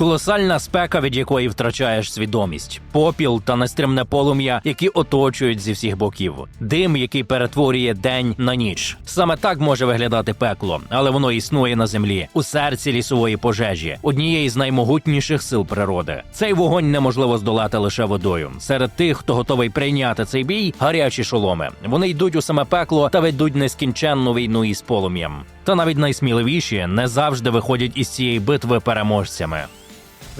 Колосальна спека, від якої втрачаєш свідомість, попіл та нестримне полум'я, які оточують зі всіх боків, дим, який перетворює день на ніч. Саме так може виглядати пекло, але воно існує на землі у серці лісової пожежі, однієї з наймогутніших сил природи. Цей вогонь неможливо здолати лише водою. Серед тих, хто готовий прийняти цей бій, гарячі шоломи. Вони йдуть у саме пекло та ведуть нескінченну війну із полум'ям. Та навіть найсміливіші не завжди виходять із цієї битви переможцями.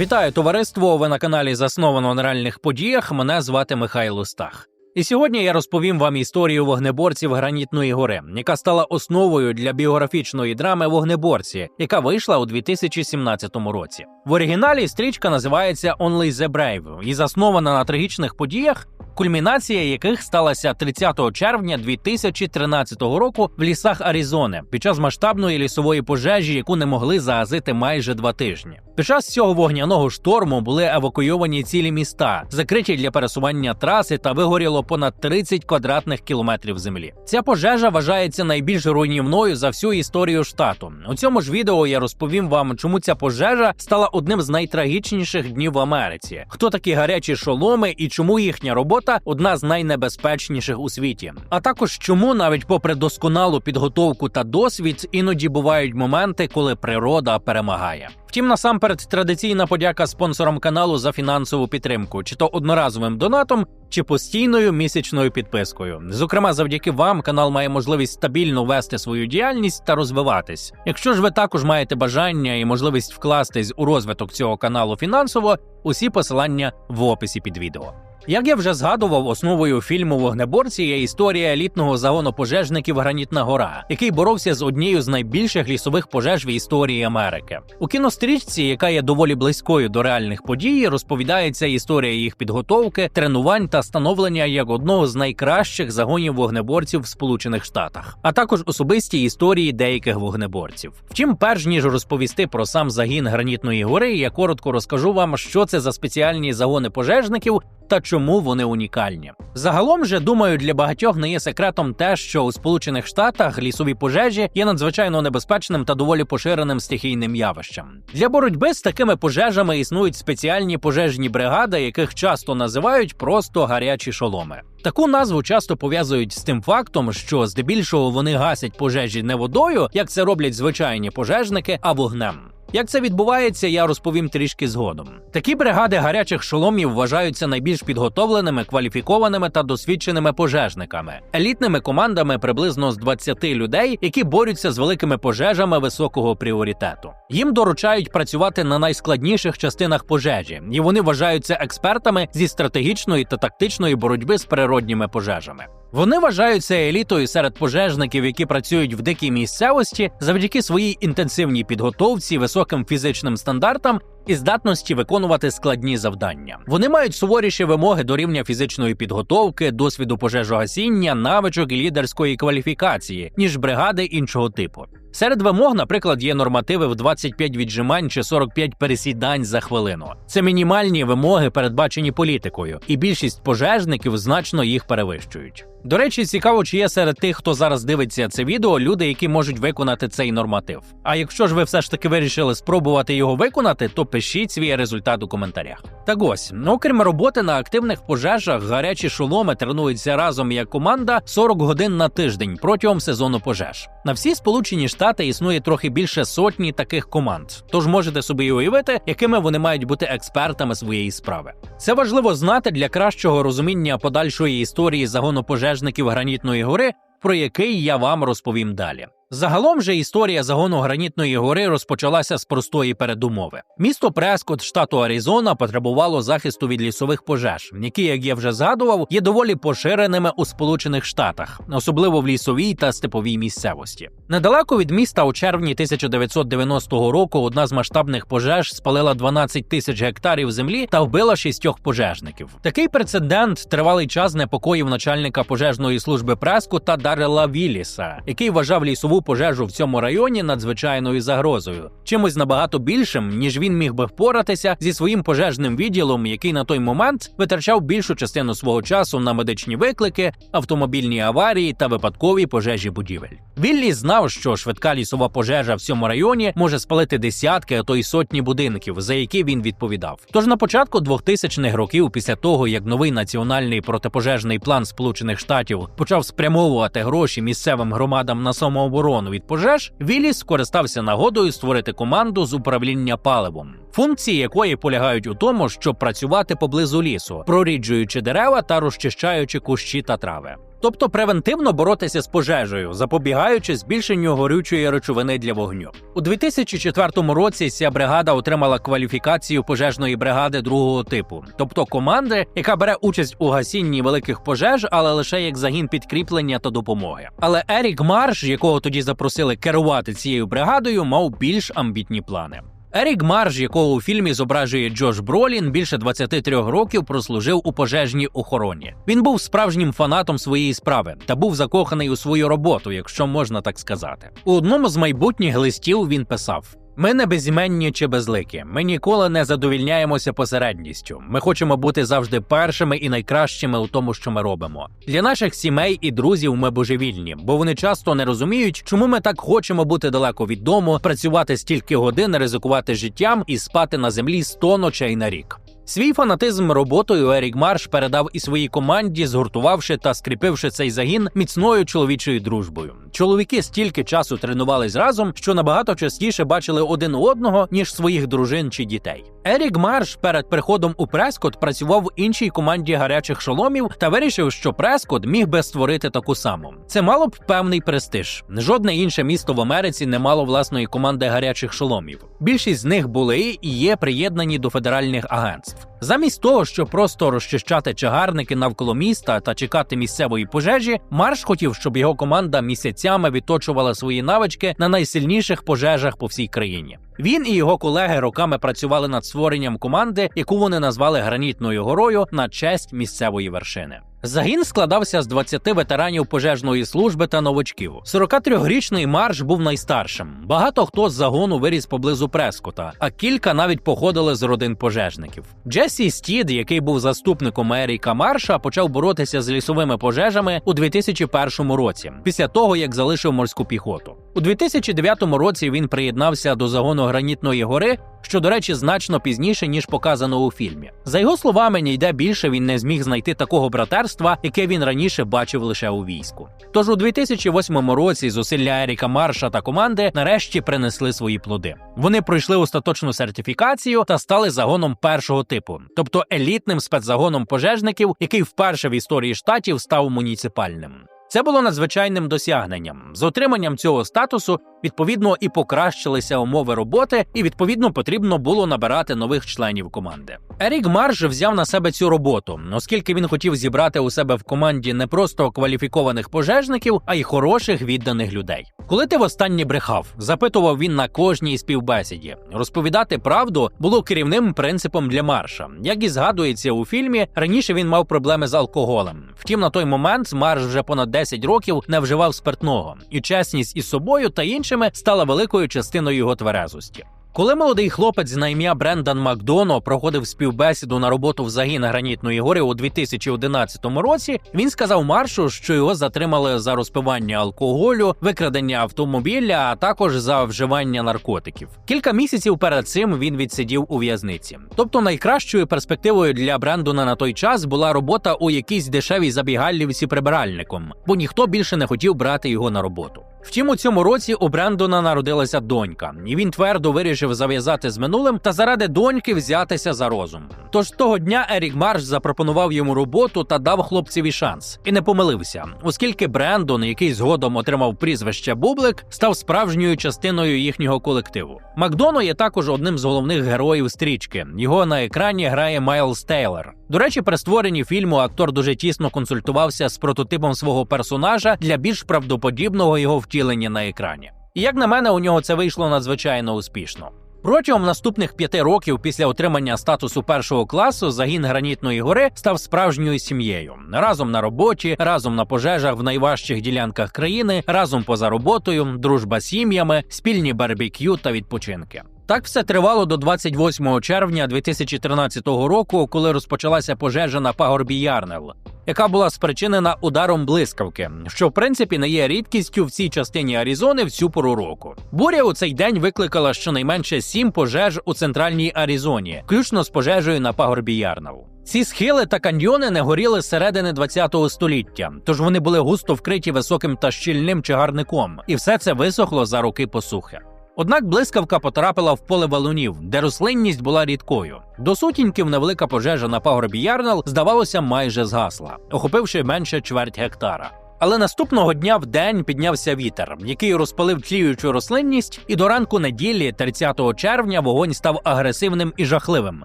Вітаю товариство! Ви на каналі Засновано на реальних подіях. Мене звати Михайло Стах. І сьогодні я розповім вам історію вогнеборців Гранітної гори, яка стала основою для біографічної драми Вогнеборці, яка вийшла у 2017 році. В оригіналі стрічка називається Only the Brave і заснована на трагічних подіях, кульмінація яких сталася 30 червня 2013 року в лісах Аризони під час масштабної лісової пожежі, яку не могли загасити майже два тижні. Під час цього вогняного шторму були евакуйовані цілі міста, закриті для пересування траси та вигоріло понад 30 квадратних кілометрів землі. Ця пожежа вважається найбільш руйнівною за всю історію штату. У цьому ж відео я розповім вам, чому ця пожежа стала одним з найтрагічніших днів в Америці. Хто такі гарячі шоломи і чому їхня робота одна з найнебезпечніших у світі. А також чому, навіть попри досконалу підготовку та досвід, іноді бувають моменти, коли природа перемагає. Втім, насамперед, традиційна подяка спонсорам каналу за фінансову підтримку, чи то одноразовим донатом, чи постійною місячною підпискою. Зокрема, завдяки вам канал має можливість стабільно вести свою діяльність та розвиватись. Якщо ж ви також маєте бажання і можливість вкластись у розвиток цього каналу фінансово, усі посилання в описі під відео. Як я вже згадував, основою фільму Вогнеборці є історія елітного загону пожежників Гранітна Гора, який боровся з однією з найбільших лісових пожеж в історії Америки. У кінострічці, яка є доволі близькою до реальних подій, розповідається історія їх підготовки, тренувань та становлення як одного з найкращих загонів вогнеборців в Сполучених Штатах, а також особисті історії деяких вогнеборців. Втім, перш ніж розповісти про сам загін Гранітної гори, я коротко розкажу вам, що це за спеціальні загони пожежників та чому вони унікальні. Загалом же думаю, для багатьох не є секретом те, що у Сполучених Штатах лісові пожежі є надзвичайно небезпечним та доволі поширеним стихійним явищем. Для боротьби з такими пожежами існують спеціальні пожежні бригади, яких часто називають просто гарячі шоломи. Таку назву часто пов'язують з тим фактом, що здебільшого вони гасять пожежі не водою, як це роблять звичайні пожежники, а вогнем. Як це відбувається, я розповім трішки згодом. Такі бригади гарячих шоломів вважаються найбільш підготовленими, кваліфікованими та досвідченими пожежниками, елітними командами приблизно з 20 людей, які борються з великими пожежами високого пріоритету. Їм доручають працювати на найскладніших частинах пожежі, і вони вважаються експертами зі стратегічної та тактичної боротьби з природніми пожежами. Вони вважаються елітою серед пожежників, які працюють в дикій місцевості завдяки своїй інтенсивній підготовці, високим фізичним стандартам і здатності виконувати складні завдання. Вони мають суворіші вимоги до рівня фізичної підготовки, досвіду пожежогасіння, навичок і лідерської кваліфікації, ніж бригади іншого типу. Серед вимог, наприклад, є нормативи в 25 віджимань чи 45 пересідань за хвилину. Це мінімальні вимоги, передбачені політикою, і більшість пожежників значно їх перевищують. До речі, цікаво, чи є серед тих, хто зараз дивиться це відео, люди, які можуть виконати цей норматив. А якщо ж ви все ж таки вирішили спробувати його виконати, то пишіть свій результат у коментарях. Так ось, окрім роботи на активних пожежах, гарячі шоломи тренуються разом як команда 40 годин на тиждень протягом сезону пожеж. На всі сполучені штати існує трохи більше сотні таких команд. Тож можете собі уявити, якими вони мають бути експертами своєї справи. Це важливо знати для кращого розуміння подальшої історії загону пожежників гранітної гори, про який я вам розповім далі. Загалом же історія загону гранітної гори розпочалася з простої передумови. Місто Прескот, штату Аризона, потребувало захисту від лісових пожеж, які, як я вже згадував, є доволі поширеними у Сполучених Штатах, особливо в лісовій та степовій місцевості. Недалеко від міста у червні 1990 року одна з масштабних пожеж спалила 12 тисяч гектарів землі та вбила шістьох пожежників. Такий прецедент тривалий час непокоїв начальника пожежної служби Прескота Дарела Вілліса, який вважав лісову пожежу в цьому районі надзвичайною загрозою, чимось набагато більшим, ніж він міг би впоратися зі своїм пожежним відділом, який на той момент витрачав більшу частину свого часу на медичні виклики, автомобільні аварії та випадкові пожежі будівель. Віллі знав, що швидка лісова пожежа в цьому районі може спалити десятки, а то й сотні будинків, за які він відповідав. Тож на початку 2000-х років, після того як новий національний протипожежний план Сполучених Штатів почав спрямовувати гроші місцевим громадам на самооборону від пожеж, Віліс скористався нагодою створити команду з управління паливом, функції якої полягають у тому, щоб працювати поблизу лісу, проріджуючи дерева та розчищаючи кущі та трави. Тобто превентивно боротися з пожежею, запобігаючи збільшенню горючої речовини для вогню. У 2004 році ця бригада отримала кваліфікацію пожежної бригади другого типу, тобто команди, яка бере участь у гасінні великих пожеж, але лише як загін підкріплення та допомоги. Але Ерік Марш, якого тоді запросили керувати цією бригадою, мав більш амбітні плани. Ерік Марж, якого у фільмі зображує Джош Бролін, більше 23 років прослужив у пожежній охороні. Він був справжнім фанатом своєї справи та був закоханий у свою роботу, якщо можна так сказати. У одному з майбутніх листів він писав: ми не безіменні чи безликі. Ми ніколи не задовільняємося посередністю. Ми хочемо бути завжди першими і найкращими у тому, що ми робимо. Для наших сімей і друзів ми божевільні, бо вони часто не розуміють, чому ми так хочемо бути далеко від дому, працювати стільки годин, ризикувати життям і спати на землі 100 ночей на рік. Свій фанатизм роботою Ерік Марш передав і своїй команді, згуртувавши та скріпивши цей загін міцною чоловічою дружбою. Чоловіки стільки часу тренувались разом, що набагато частіше бачили один одного ніж своїх дружин чи дітей. Ерік Марш перед приходом у Прескот працював в іншій команді гарячих шоломів та вирішив, що Прескот міг би створити таку саму. Це мало б певний престиж. Жодне інше місто в Америці не мало власної команди гарячих шоломів. Більшість з них були і є приєднані до федеральних агентств. health. Замість того, щоб просто розчищати чагарники навколо міста та чекати місцевої пожежі, Марш хотів, щоб його команда місяцями відточувала свої навички на найсильніших пожежах по всій країні. Він і його колеги роками працювали над створенням команди, яку вони назвали гранітною горою на честь місцевої вершини. Загін складався з 20 ветеранів пожежної служби та новачків. 43-річний марш був найстаршим. Багато хто з загону виріс поблизу Прескота, а кілька навіть походили з родин пожежників. Джесі Стід, який був заступником Еріка Марша, почав боротися з лісовими пожежами у 2001 році, після того як залишив морську піхоту. У 2009 році він приєднався до загону гранітної гори, що, до речі, значно пізніше ніж показано у фільмі. За його словами, ніде більше він не зміг знайти такого братерства, яке він раніше бачив лише у війську. Тож у 2008 році зусилля Еріка Марша та команди нарешті принесли свої плоди. Вони пройшли остаточну сертифікацію та стали загоном першого типу, тобто елітним спецзагоном пожежників, який вперше в історії штатів став муніципальним. Це було надзвичайним досягненням. З отриманням цього статусу відповідно і покращилися умови роботи, і відповідно потрібно було набирати нових членів команди. Ерік Марш взяв на себе цю роботу, оскільки він хотів зібрати у себе в команді не просто кваліфікованих пожежників, а й хороших відданих людей. Коли ти востаннє брехав, запитував він на кожній співбесіді. Розповідати правду було керівним принципом для Марша. Як і згадується у фільмі, раніше він мав проблеми з алкоголем. Втім, на той момент Марш вже понад 10 років не вживав спиртного, і чесність із собою та іншими стала великою частиною його тверезості. Коли молодий хлопець на ім'я Брендан Макдоно проходив співбесіду на роботу в загін гранітної гори у 2011 році, він сказав маршу, що його затримали за розпивання алкоголю, викрадення автомобіля, а також за вживання наркотиків. Кілька місяців перед цим він відсидів у в'язниці. Тобто найкращою перспективою для Брендона на той час була робота у якійсь дешевій забігальнівці прибиральником, бо ніхто більше не хотів брати його на роботу. Втім, у цьому році у Брендона народилася донька, і він твердо вирішив зав'язати з минулим та заради доньки взятися за розум. Тож того дня Ерік Марш запропонував йому роботу та дав хлопцеві шанс, і не помилився, оскільки Брендон, який згодом отримав прізвище Бублик, став справжньою частиною їхнього колективу. Макдоно є також одним з головних героїв стрічки. Його на екрані грає Майлз Тейлор. До речі, при створенні фільму актор дуже тісно консультувався з прототипом свого персонажа для більш правдоподібного його втілення на екрані. І як на мене, у нього це вийшло надзвичайно успішно. Протягом наступних п'яти років після отримання статусу першого класу загін гранітної гори став справжньою сім'єю разом на роботі, разом на пожежах в найважчих ділянках країни, разом поза роботою, дружба з сім'ями, спільні барбекю та відпочинки. Так все тривало до 28 червня 2013 року, коли розпочалася пожежа на пагорбі Ярнел, яка була спричинена ударом блискавки, що в принципі не є рідкістю в цій частині Аризони в цю пору року. Буря у цей день викликала щонайменше сім пожеж у центральній Аризоні, включно з пожежею на пагорбі Ярнел. Ці схили та каньйони не горіли з середини ХХ століття, тож вони були густо вкриті високим та щільним чагарником, і все це висохло за роки посухи. Однак блискавка потрапила в поле валунів, де рослинність була рідкою. До сутіньків невелика пожежа на пагорбі Ярнел, здавалося, майже згасла, охопивши менше чверть гектара. Але наступного дня в день піднявся вітер, який розпалив тліючу рослинність, і до ранку неділі, 30 червня, вогонь став агресивним і жахливим,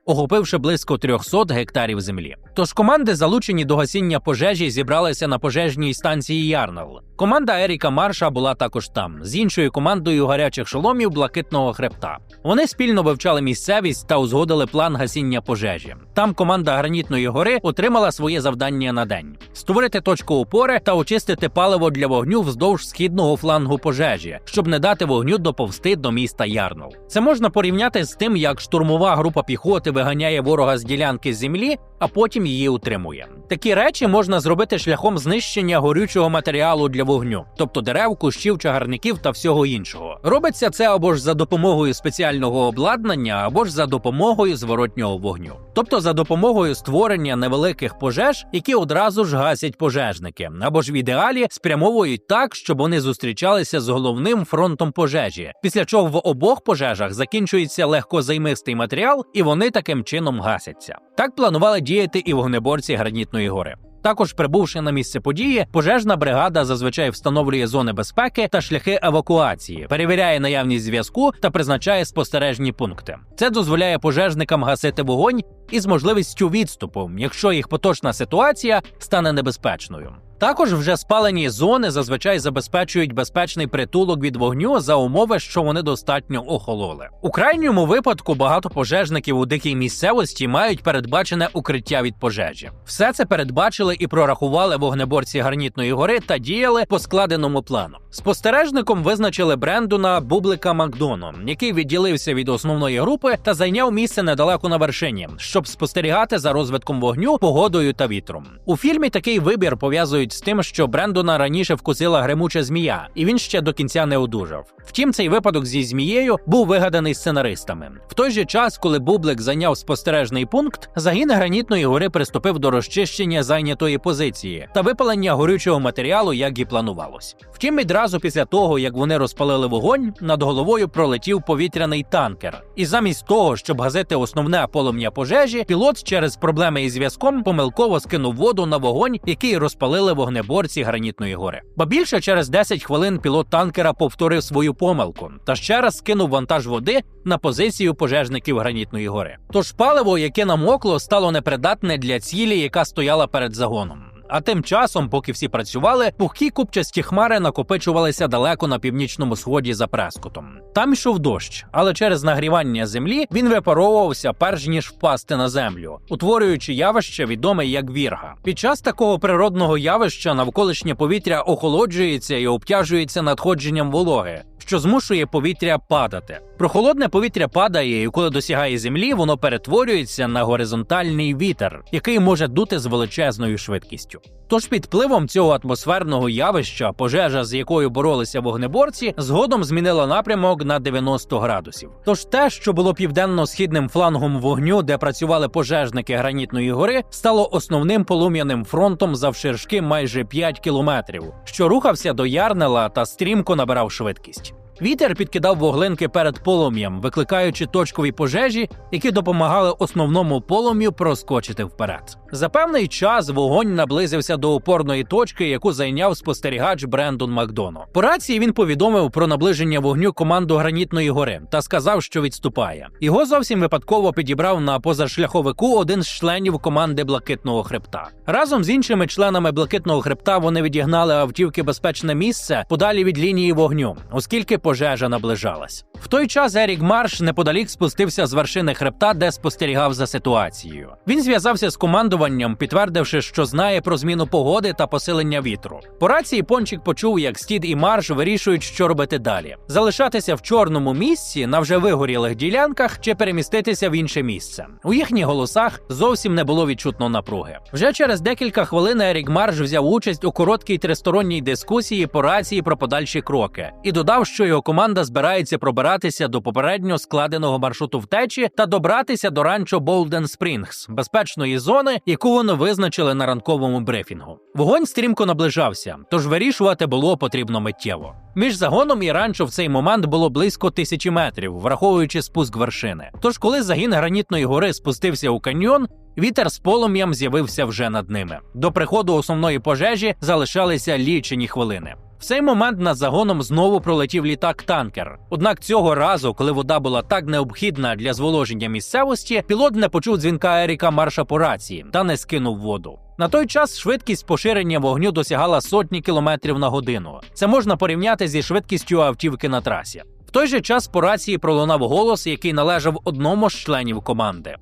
охопивши близько 300 гектарів землі. Тож команди, залучені до гасіння пожежі, зібралися на пожежній станції Ярнел. Команда Еріка Марша була також там, з іншою командою гарячих шоломів блакитного хребта. Вони спільно вивчали місцевість та узгодили план гасіння пожежі. Там команда гранітної гори отримала своє завдання на день: створити точку опори та очистити паливо для вогню вздовж східного флангу пожежі, щоб не дати вогню доповзти до міста Ярнов. Це можна порівняти з тим, як штурмова група піхоти виганяє ворога з ділянки землі, а потім її утримує. Такі речі можна зробити шляхом знищення горючого матеріалу для вогню, тобто дерев, кущів, чагарників та всього іншого. Робиться це або ж за допомогою спеціального обладнання, або ж за допомогою зворотнього вогню, тобто за допомогою створення невеликих пожеж, які одразу ж гасять пожежники, або ж в ідеалі спрямовують так, щоб вони зустрічалися з головним фронтом пожежі, після чого в обох пожежах закінчується легкозаймистий матеріал, і вони таким чином гасяться. Так планували діяти і вогнеборці гранітної гори. Також прибувши на місце події, пожежна бригада зазвичай встановлює зони безпеки та шляхи евакуації, перевіряє наявність зв'язку та призначає спостережні пункти. Це дозволяє пожежникам гасити вогонь із можливістю відступу, якщо їх поточна ситуація стане небезпечною. Також вже спалені зони зазвичай забезпечують безпечний притулок від вогню за умови, що вони достатньо охололи. У крайньому випадку багато пожежників у дикій місцевості мають передбачене укриття від пожежі. Все це передбачили і прорахували вогнеборці гарнітної гори та діяли по складеному плану. Спостережником визначили Брендона Бублика Макдону, який відділився від основної групи та зайняв місце недалеко на вершині, щоб спостерігати за розвитком вогню, погодою та вітром. У фільмі такий вибір пов'язують з тим, що Брендона раніше вкусила гремуча змія, і він ще до кінця не одужав. Втім, цей випадок зі змією був вигаданий сценаристами. В той же час, коли Бублик зайняв спостережний пункт, загін гранітної гори приступив до розчищення зайнятої позиції та випалення горючого матеріалу, як і планувалось. Втім, відразу після того, як вони розпалили вогонь, над головою пролетів повітряний танкер. І замість того, щоб газити основне полум'я пожежі, пілот через проблеми із зв'язком помилково скинув воду на вогонь, який розпалили вогнеборці гранітної гори. Ба більше через 10 хвилин пілот танкера повторив свою помилку та ще раз скинув вантаж води на позицію пожежників гранітної гори. Тож паливо, яке намокло, стало непридатне для цілі, яка стояла перед загоном. А тим часом, поки всі працювали, пухкі купчасті хмари накопичувалися далеко на північному сході за прескотом. Там йшов дощ, але через нагрівання землі він випаровувався перш ніж впасти на землю, утворюючи явище, відоме як вірга. Під час такого природного явища навколишнє повітря охолоджується і обтяжується надходженням вологи. Що змушує повітря падати. Прохолодне повітря падає, і коли досягає землі, воно перетворюється на горизонтальний вітер, який може дути з величезною швидкістю. Тож під впливом цього атмосферного явища, пожежа, з якою боролися вогнеборці, згодом змінила напрямок на 90 градусів. Тож те, що було південно-східним флангом вогню, де працювали пожежники гранітної гори, стало основним полум'яним фронтом завширшки майже 5 кілометрів, що рухався до Ярнела та стрімко набирав швидкість. Вітер підкидав вуглинки перед полум'ям, викликаючи точкові пожежі, які допомагали основному полум'ю проскочити вперед. За певний час вогонь наблизився до опорної точки, яку зайняв спостерігач Брендон Макдоно. По рації він повідомив про наближення вогню команду гранітної гори та сказав, що відступає. Його зовсім випадково підібрав на позашляховику один з членів команди блакитного хребта. Разом з іншими членами блакитного хребта вони відігнали автівки безпечне місце подалі від лінії вогню, оскільки пожежа наближалась. В той час Ерік Марш неподалік спустився з вершини хребта, де спостерігав за ситуацією. Він зв'язався з командуванням, підтвердивши, що знає про зміну погоди та посилення вітру. По рації Пончик почув, як Стід і Марш вирішують, що робити далі: залишатися в чорному місці на вже вигорілих ділянках чи переміститися в інше місце. У їхніх голосах зовсім не було відчутно напруги. Вже через декілька хвилин Ерік Марш взяв участь у короткій тристоронній дискусії по рації про подальші кроки і додав, що його команда збирається пробиратися до попередньо складеного маршруту втечі та добратися до ранчо Болден Спрінгс, безпечної зони, яку вони визначили на ранковому брифінгу. Вогонь стрімко наближався, тож вирішувати було потрібно миттєво. Між загоном і ранчо в цей момент було близько тисячі метрів, враховуючи спуск вершини. Тож, коли загін гранітної гори спустився у каньйон, Вітер з полум'ям з'явився вже над ними. До приходу основної пожежі залишалися лічені хвилини. В цей момент над загоном знову пролетів літак-танкер. Однак цього разу, коли вода була так необхідна для зволоження місцевості, пілот не почув дзвінка Еріка Марша по рації та не скинув воду. На той час швидкість поширення вогню досягала сотні кілометрів на годину. Це можна порівняти зі швидкістю автівки на трасі. В той же час по рації пролунав голос, який належав одному з членів команди.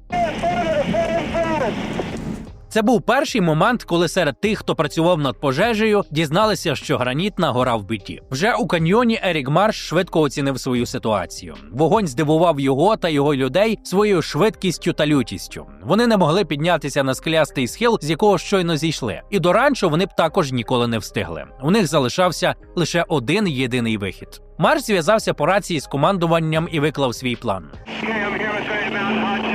Це був перший момент, коли серед тих, хто працював над пожежею, дізналися, що гранітна гора в біді. Вже у каньйоні Ерік Марш швидко оцінив свою ситуацію. Вогонь здивував його та його людей своєю швидкістю та лютістю. Вони не могли піднятися на скелястий схил, з якого щойно зійшли. І до ранчо вони б також ніколи не встигли. У них залишався лише один єдиний вихід. Марш зв'язався по рації з командуванням і виклав свій план. Okay,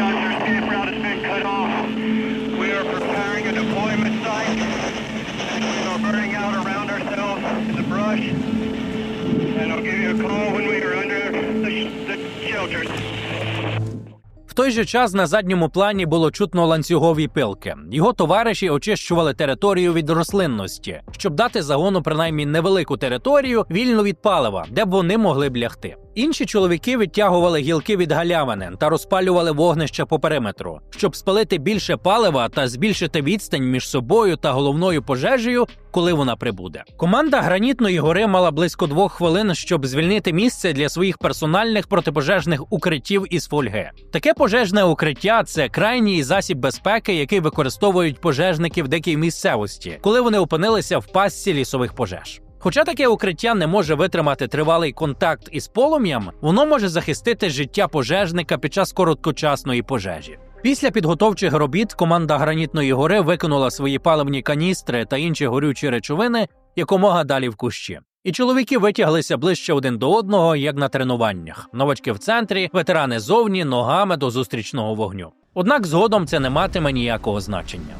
той же час на задньому плані було чутно ланцюгові пилки. Його товариші очищували територію від рослинності, щоб дати загону принаймні невелику територію вільну від палива, де б вони могли б лягти. Інші чоловіки відтягували гілки від галявини та розпалювали вогнища по периметру, щоб спалити більше палива та збільшити відстань між собою та головною пожежею, коли вона прибуде. Команда гранітної гори мала близько двох хвилин, щоб звільнити місце для своїх персональних протипожежних укриттів із фольги. Таке пожежне укриття це крайній засіб безпеки, який використовують пожежники в дикій місцевості, коли вони опинилися в пастці лісових пожеж. Хоча таке укриття не може витримати тривалий контакт із полум'ям, воно може захистити життя пожежника під час короткочасної пожежі. Після підготовчих робіт команда гранітної гори викинула свої паливні каністри та інші горючі речовини якомога далі в кущі. І чоловіки витяглися ближче один до одного, як на тренуваннях. Новачки в центрі, ветерани зовні, ногами до зустрічного вогню. Однак згодом це не матиме ніякого значення.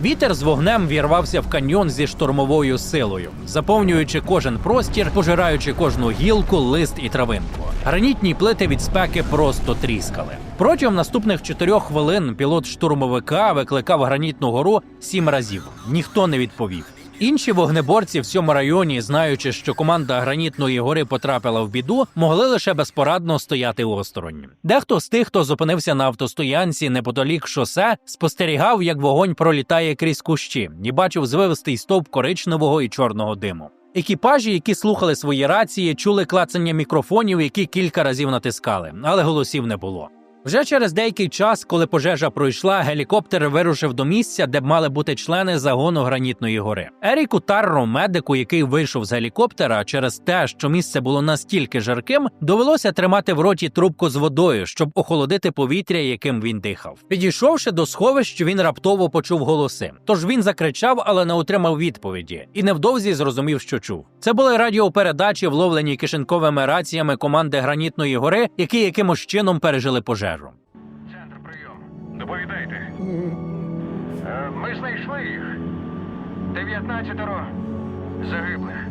Вітер з вогнем вірвався в каньйон зі штурмовою силою, заповнюючи кожен простір, пожираючи кожну гілку, лист і травинку. Гранітні плити від спеки просто тріскали. Протягом наступних чотирьох хвилин пілот штурмовика викликав гранітну гору сім разів. Ніхто не відповів. Інші вогнеборці в цьому районі, знаючи, що команда гранітної гори потрапила в біду, могли лише безпорадно стояти осторонь. Дехто з тих, хто зупинився на автостоянці неподалік шосе, спостерігав, як вогонь пролітає крізь кущі, і бачив звивистий стовп коричневого і чорного диму. Екіпажі, які слухали свої рації, чули клацання мікрофонів, які кілька разів натискали, але голосів не було. Вже через деякий час, коли пожежа пройшла, гелікоптер вирушив до місця, де б мали бути члени загону гранітної гори. Еріку Тарро, медику, який вийшов з гелікоптера, через те, що місце було настільки жарким, довелося тримати в роті трубку з водою, щоб охолодити повітря, яким він дихав. Підійшовши до сховищ, він раптово почув голоси. Тож він закричав, але не отримав відповіді, і невдовзі зрозумів, що чув. Це були радіопередачі, вловлені кишеньковими раціями команди гранітної гори, які якимось чином пережили пожежу. Центр прийом. Доповідайте. Ми знайшли їх. Дев'ятнадцятеро загиблих.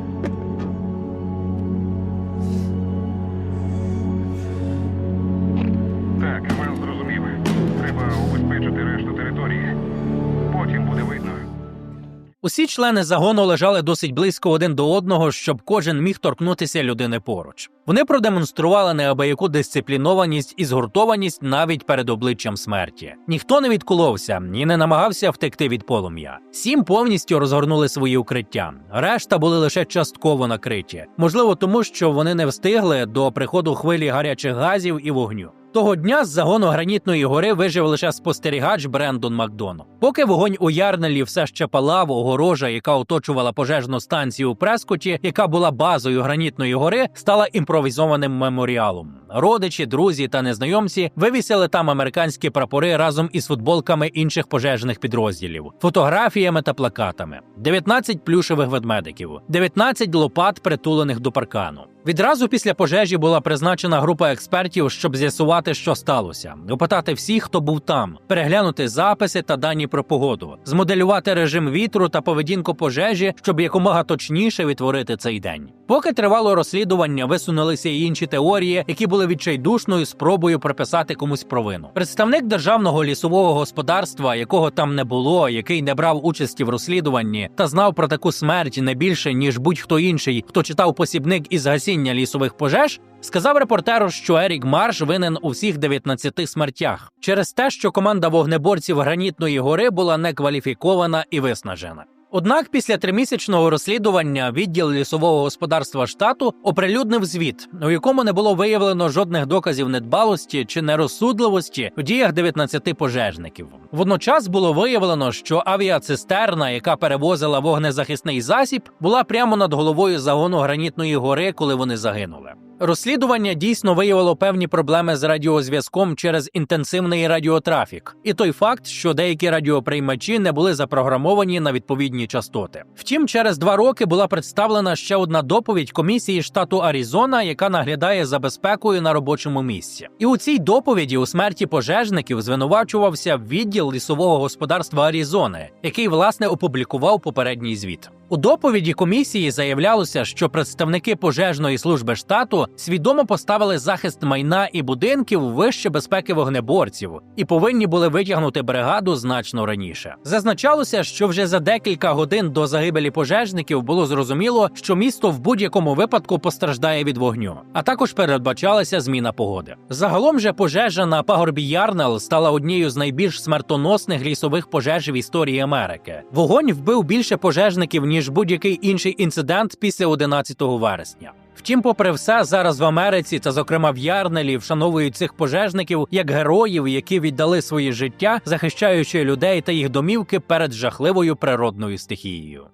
Усі члени загону лежали досить близько один до одного, щоб кожен міг торкнутися людини поруч. Вони продемонстрували неабияку дисциплінованість і згуртованість навіть перед обличчям смерті. Ніхто не відколовся і не намагався втекти від полум'я. Сім повністю розгорнули свої укриття. Решта були лише частково накриті. Можливо, тому що вони не встигли до приходу хвилі гарячих газів і вогню. Того дня з загону гранітної гори вижив лише спостерігач Брендон Макдону. Поки вогонь у Ярнелі все ще палав, огорожа, яка оточувала пожежну станцію у Прескоті, яка була базою гранітної гори, стала імпровізованим меморіалом. Родичі, друзі та незнайомці вивісили там американські прапори разом із футболками інших пожежних підрозділів, фотографіями та плакатами, 19 плюшевих ведмедиків, 19 лопат, притулених до паркану. Відразу після пожежі була призначена група експертів, щоб з'ясувати, що сталося, опитати всіх, хто був там, переглянути записи та дані про погоду, змоделювати режим вітру та поведінку пожежі, щоб якомога точніше відтворити цей день. Поки тривало розслідування, висунулися й інші теорії, які були відчайдушною спробою приписати комусь провину. Представник державного лісового господарства, якого там не було, який не брав участі в розслідуванні, та знав про таку смерть не більше ніж будь-хто інший, хто читав посібник із гасіння лісових пожеж. Сказав репортеру, що Ерік Марш винен у всіх 19 смертях через те, що команда вогнеборців гранітної гори була некваліфікована і виснажена. Однак після тримісячного розслідування відділ лісового господарства штату оприлюднив звіт, у якому не було виявлено жодних доказів недбалості чи нерозсудливості у діях 19 пожежників. Водночас було виявлено, що авіацистерна, яка перевозила вогнезахисний засіб, була прямо над головою загону гранітної гори, коли вони загинули. Розслідування дійсно виявило певні проблеми з радіозв'язком через інтенсивний радіотрафік, і той факт, що деякі радіоприймачі не були запрограмовані на відповідні частоти. Втім, через два роки була представлена ще одна доповідь комісії штату Аризона, яка наглядає за безпекою на робочому місці. І у цій доповіді у смерті пожежників звинувачувався відділ лісового господарства Аризони, який власне опублікував попередній звіт. У доповіді комісії заявлялося, що представники пожежної служби штату свідомо поставили захист майна і будинків вище безпеки вогнеборців і повинні були витягнути бригаду значно раніше. Зазначалося, що вже за декілька годин до загибелі пожежників було зрозуміло, що місто в будь-якому випадку постраждає від вогню, а також передбачалася зміна погоди. Загалом же пожежа на пагорбі Ярнел стала однією з найбільш смертоносних лісових пожеж в історії Америки. Вогонь вбив більше пожежників ніж будь-який інший інцидент після 11 вересня. Втім, попри все, зараз в Америці та, зокрема, в Ярнелі вшановують цих пожежників як героїв, які віддали свої життя, захищаючи людей та їх домівки перед жахливою природною стихією.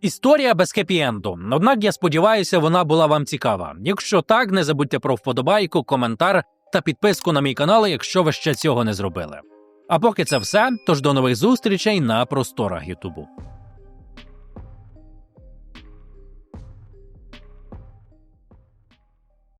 Історія без хеппі-енду. Однак я сподіваюся, вона була вам цікава. Якщо так, не забудьте про вподобайку, коментар та підписку на мій канал, якщо ви ще цього не зробили. А поки це все, тож до нових зустрічей на просторах Ютубу.